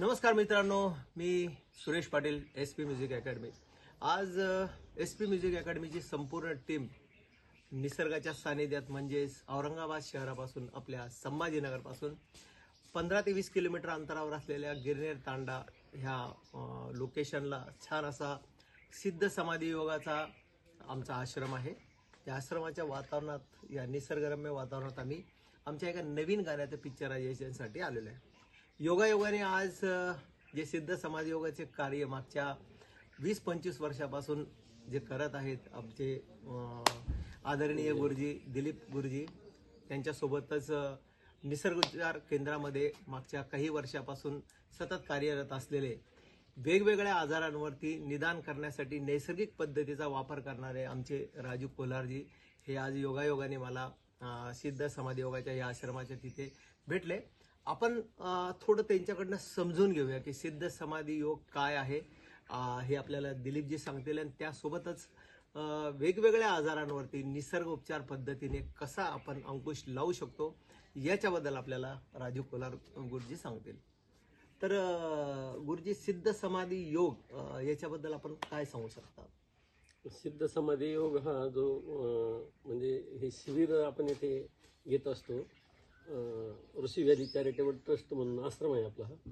नमस्कार मित्रांनो मी Suresh Patil S P music academy आज एस पी म्युझिक अकॅडमीची संपूर्ण टीम निसर्गाच्या सानिध्यात म्हणजेच औरंगाबाद शहरापासून आपल्या संभाजीनगरपासून पंधरा ते वीस किलोमीटर अंतरावर असलेल्या गिरनेर तांडा ह्या लोकेशनला छान असा सिद्ध समाधी योगाचा आमचा आश्रम आहे. त्या आश्रमाच्या वातावरणात या निसर्गरम्य वातावरणात आम्ही आमच्या एका नवीन गाण्याचं पिक्चरायझेशनसाठी आलेलो आहे. योगायोगाने आज जे सिद्ध समाज योगाचे कार्य मागच्या वीस पंचवीस वर्षापासून जे करत आहेत आमचे आदरणीय गुरुजी दिलीप गुरुजी त्यांच्यासोबतच निसर्गोपचार केंद्रामध्ये मागच्या काही वर्षापासून सतत कार्यरत असलेले वेगवेगळ्या आजारांवरती निदान करण्यासाठी नैसर्गिक पद्धतीचा वापर करणारे आमचे राजू कोलारजी हे आज योगायोगाने मला सिद्ध समाधी योगाच्या या आश्रमाच्या तिथे भेटले. आपण थोडं त्यांच्याकडनं समजून घेऊया की सिद्ध समाधी योग काय आहे. हे आपल्याला दिलीपजी सांगतील आणि त्यासोबतच वेगवेगळ्या आजारांवरती निसर्ग उपचार पद्धतीने कसा आपण अंकुश लावू शकतो याच्याबद्दल आपल्याला राजू कोलार गुरुजी सांगतील. तर गुरुजी सिद्ध समाधी योग याच्याबद्दल आपण काय सांगू शकता? सिद्ध समाधी योग हा जो म्हणजे हे शिबिर आपण येथे घेत असतो अं, ऋषीव्याधी चॅरिटेबल ट्रस्ट म्हणून आश्रम आहे आपला हा.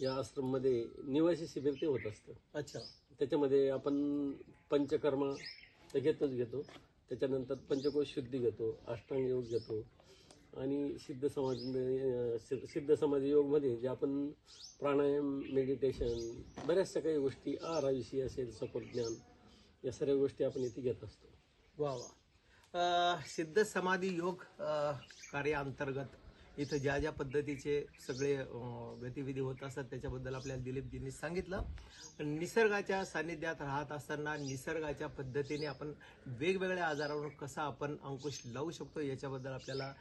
या आश्रममध्ये निवासी शिबिर ते होत असतं. अच्छा. त्याच्यामध्ये आपण पंचकर्मा तर घेतोच घेतो. त्याच्यानंतर पंचकोश शुद्धी घेतो अष्टांग योग घेतो. आणि सिद्ध समाज सिद्ध- समाधी योगमध्ये जे आपण प्राणायाम मेडिटेशन बऱ्याचशा काही गोष्टी आहाराविषयी असेल सपोर्ट ज्ञान या सर्व गोष्टी आपण इथे घेत असतो. वा वा. सिद्ध समाधी योग कार्याअंतर्गत इथं ज्या ज्या पद्धतीचे सगळे गतिविधी होत असतात त्याच्याबद्दल आपल्याला दिलीपजींनी सांगितलं. निसर्गाच्या सानिध्यात राहत असताना निसर्गाच्या पद्धतीने आपण वेगवेगळ्या आजारावर कसा आपण अंकुश लावू शकतो याच्याबद्दल आपल्याला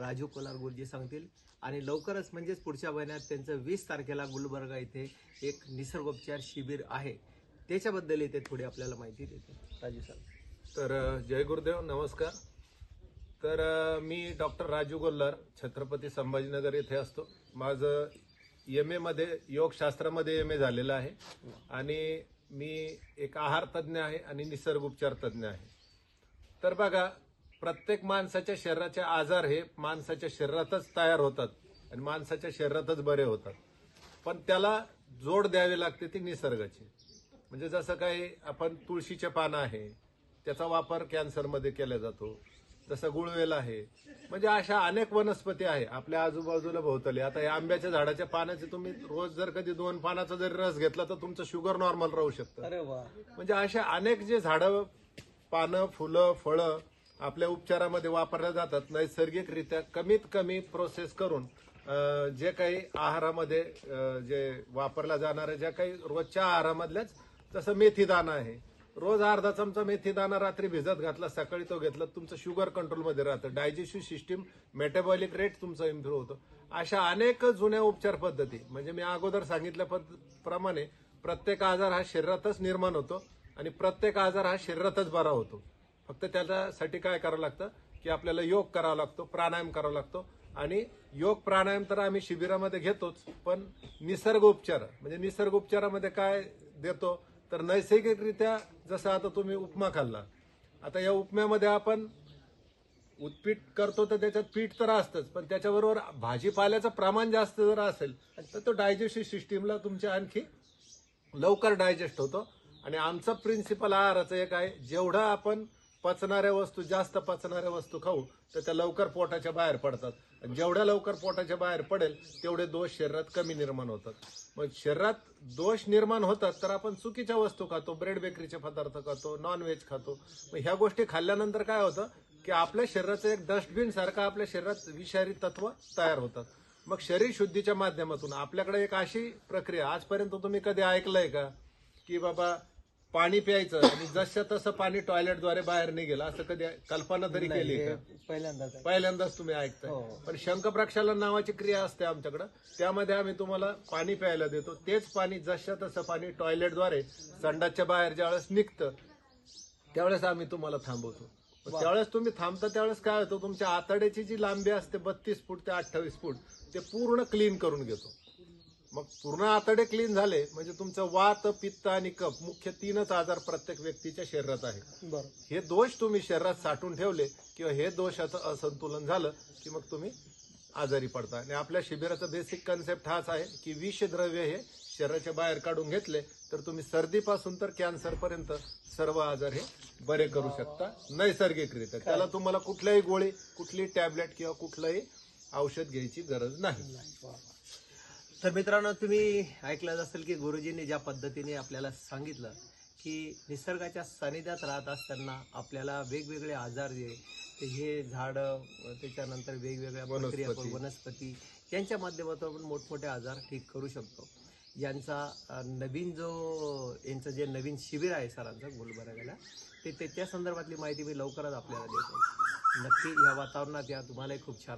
राजू कोलार गुरुजी सांगतील. आणि लवकरच म्हणजेच पुढच्या महिन्यात त्यांचं वीस तारखेला गुलबर्गा इथे एक निसर्गोपचार शिबिर आहे. त्याच्याबद्दल इथे थोडी आपल्याला माहिती देते राजू सर तर जय गुरुदेव नमस्कार. तर मी डॉक्टर राजू गोल्लर छत्रपती संभाजीनगर येथे असतो. माझं एम एमध्ये योगशास्त्रामध्ये एम ए झालेलं आहे. आणि मी एक आहार तज्ज्ञ आहे आणि निसर्ग उपचार तज्ज्ञ आहे. तर बघा प्रत्येक माणसाच्या शरीराचे आजार हे माणसाच्या शरीरातच तयार होतात आणि माणसाच्या शरीरातच बरे होतात. पण त्याला जोड द्यावी लागते ती निसर्गाची. म्हणजे जसं काही आपण तुळशीचे पानं आहे त्याचा वापर कॅन्सरमध्ये केला जातो. जसं गुळवेल आहे. म्हणजे अशा अनेक वनस्पती आहे. आपल्या आजूबाजूला भोवतले. आता या आंब्याच्या झाडाच्या पानाचे तुम्ही रोज जर कधी दोन पानाचा जरी रस घेतला तर तुमचं शुगर नॉर्मल राहू शकतं. अरे वा. म्हणजे अशा अनेक जे झाडं पानं फुलं फळं आपल्या उपचारामध्ये वापरल्या जातात नैसर्गिकरित्या कमीत कमी प्रोसेस करून जे काही आहारामध्ये जे वापरल्या जाणाऱ्या ज्या काही रोजच्या आहारामधल्याच जसं मेथी दाणा आहे. रोज अर्धा चमचा मेथी दाना रात्री भिजत घातला सकाळी तो घेतला तुमचं शुगर कंट्रोलमध्ये राहतं. डायजेशन सिस्टीम मेटाबॉलिक रेट तुमचा इम्प्रूव्ह होतो. अशा अनेक जुन्या उपचार पद्धती. म्हणजे मी अगोदर सांगितल्या प्रमाणे प्रत्येक आजार हा शरीरातच निर्माण होतो आणि प्रत्येक आजार हा शरीरातच बरा होतो. फक्त त्याच्यासाठी काय करावं लागतं? की आपल्याला योग करावा लागतो प्राणायाम करावा लागतो. आणि योग प्राणायाम तर आम्ही शिबिरामध्ये घेतोच पण निसर्ग उपचार म्हणजे निसर्ग उपचारामध्ये काय देतो? तर नैसर्गिकरित्या जसं आता तुम्ही उपमा खाल्ला. आता या उपम्यामध्ये आपण उत्पीठ करतो तर त्याच्यात पीठ तर असतंच पण त्याच्याबरोबर भाजीपाल्याचं प्रमाण जास्त जर असेल तर तो डायजेस्टिव्ह सिस्टीमला तुमच्या आणखी लवकर डायजेस्ट होतो. आणि आमचं प्रिन्सिपल आहाराचं एक आहे जेवढं आपण पचणाऱ्या वस्तू जास्त पचणाऱ्या वस्तू खाऊ तर त्या लवकर पोटाच्या बाहेर पडतात. आणि जेवढ्या लवकर पोटाच्या बाहेर पडेल तेवढे दोष शरीरात कमी निर्माण होतात. मग शरीरात दोष निर्माण होतात तर आपण चुकीच्या वस्तू खातो ब्रेड बेकरीचे पदार्थ खातो नॉनव्हेज खातो. मग ह्या गोष्टी खाल्ल्यानंतर काय होतं की आपल्या शरीराचं एक डस्टबिन सारखं आपल्या शरीरात विषारी तत्व तयार होतात. मग शरीर शुद्धीच्या माध्यमातून आपल्याकडे एक अशी प्रक्रिया आजपर्यंत तुम्ही कधी ऐकलंय का की बाबा पाणी प्यायचं आणि जसं तसं पाणी टॉयलेटद्वारे बाहेर निघेल असं कधी कल्पना तरी केली का? पहिल्यांदाच तुम्ही ऐकताय. हो. पण शंख प्रक्षालन नावाची क्रिया असते आमच्याकडं. त्यामध्ये आम्ही तुम्हाला पाणी प्यायला देतो. तेच पाणी जसं तसं पाणी टॉयलेटद्वारे संडासच्या बाहेर ज्यावेळेस निघतं त्यावेळेस आम्ही तुम्हाला थांबवतो. त्यावेळेस तुम्ही थांबता त्यावेळेस काय होतं? तुमच्या आतड्याची जी लांबी असते बत्तीस फूट ते अठ्ठावीस फूट ते पूर्ण क्लीन करून घेतो. मग पूर्ण आतडे क्लीन झाले म्हणजे तुमचं वात पित्त आणि कफ मुख्य तीनच आजार प्रत्येक व्यक्तीच्या शरीरात आहे बरं हे दोष तुम्ही शरीरात साठवून ठेवले किंवा हे दोषाचं असंतुलन झालं की मग तुम्ही आजारी पडता. आणि आपल्या शिबिराचा बेसिक कन्सेप्ट हाच आहे की विष द्रव्य हे शरीराच्या बाहेर काढून घेतले तर तुम्ही सर्दीपासून तर कॅन्सर पर्यंत सर्व आजार हे बरे करू शकता नैसर्गिकरित्या. त्याला तुम्हाला कुठल्याही गोळी कुठली टॅबलेट किंवा कुठलंही औषध घ्यायची गरज नाही. तर मित्रांनो तुम्ही ऐकलं असेल की गुरुजींनी ज्या पद्धतीने आपल्याला सांगितलं की निसर्गाच्या सानिध्यात राहत असताना आपल्याला वेगवेगळे आजार जे ते हे झाडं त्याच्यानंतर वेगवेगळ्या प्रक्रिया वनस्पती. वनस्पती यांच्या माध्यमातून आपण मोठमोठे आजार ठीक करू शकतो. यांचा नवीन जो यांचं जे नवीन शिबिर आहे सरांचं गुलबर्ग्याला ते ते त्या संदर्भातली माहिती मी लवकरच आपल्याला देतो. नक्की या वातावरणात या. तुम्हालाही खूप छान